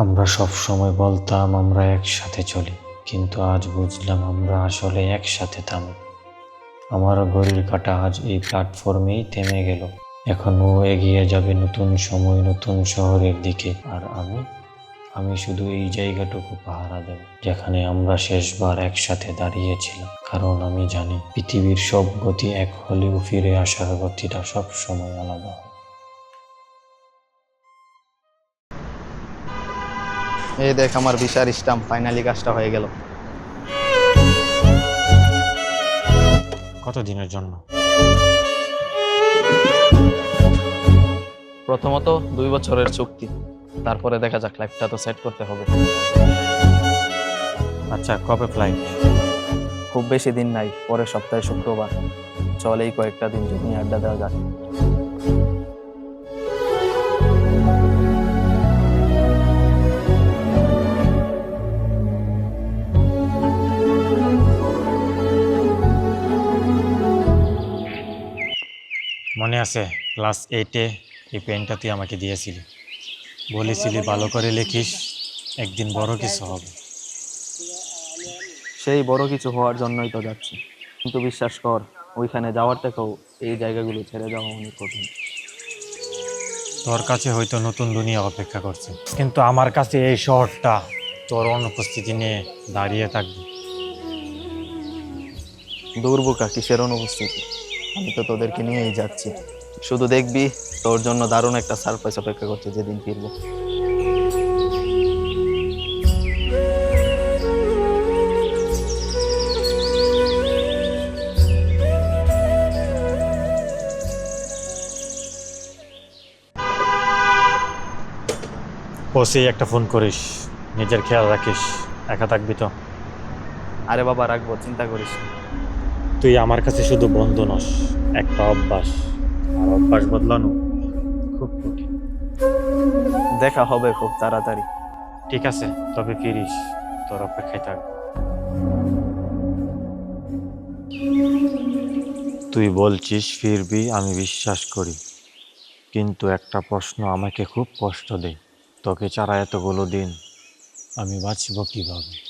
আমরা সব সময় বলতাম, আমরা একসাথে চলি। কিন্তু আজ বুঝলাম আমরা আসলে একসাথে থামি আমার ঘড়ির কাটা আজ এই প্ল্যাটফর্মেই থেমে গেল। এখন ও এগিয়ে যাবে নতুন সময়, নতুন শহরের দিকে। আর আমি? আমি শুধু এই জায়গাটুকু পাহারা দেব, যেখানে আমরা শেষবার একসাথে দাঁড়িয়েছিলাম। কারণ আমি জানি, পৃথিবীর সব গতি এক হলেও ফিরে আসার গতিটা সব সময় আলাদা এই দেখ আমার বিশার স্টাম্প ফাইনালি কাজটা হয়ে গেল। কত দিনের জন্য? প্রথমত দুই বছরের চুক্তি তারপরে দেখা যাক লাইফটা তো সেট করতে হবে। আচ্ছা কবে ফ্লাইট খুব বেশি দিন নাই পরের সপ্তাহে শুক্রবার। চলেই কয়েকটা দিন যদি আড্ডা দেওয়া যাক মনে আছে? ক্লাস এইটে এই পেনটা তুই আমাকে দিয়েছিলি। বলেছিলি ভালো করে লিখিস একদিন বড় কিছু হবে। সেই বড় কিছু হওয়ার জন্যই তো যাচ্ছি। কিন্তু বিশ্বাস কর ওইখানে যাওয়ার থেকেও এই জায়গাগুলো ছেড়ে যাওয়া অনেক কঠিন। তোর কাছে হয়তো নতুন দুনিয়া অপেক্ষা করছে। কিন্তু আমার কাছে এই শহরটা তোর অনুপস্থিতি নিয়ে দাঁড়িয়ে থাকবে। দুর্বোকা কিসের অনুপস্থিতি? আমি তো তোদেরকে নিয়েই যাচ্ছি। শুধু দেখবি তোর জন্য দারুণ একটা সারপ্রাইজ অপেক্ষা করছে যেদিন ফিরবো। পৌঁছেই একটা ফোন করিস। নিজের খেয়াল রাখিস। একা থাকবি তো। আরে বাবা রাখব চিন্তা করিস। তুই আমার কাছে শুধু বন্ধু নস একটা অভ্যাস। আর অভ্যাস বদলানো খুব কঠিন। দেখা হবে খুব তাড়াতাড়ি। ঠিক আছে তবে ফিরিস তোর অপেক্ষায় থাক। তুই বলছিস ফিরবি আমি বিশ্বাস করি। কিন্তু একটা প্রশ্ন আমাকে খুব কষ্ট দেয়। তোকে ছাড়া এতগুলো দিন আমি বাঁচব কীভাবে?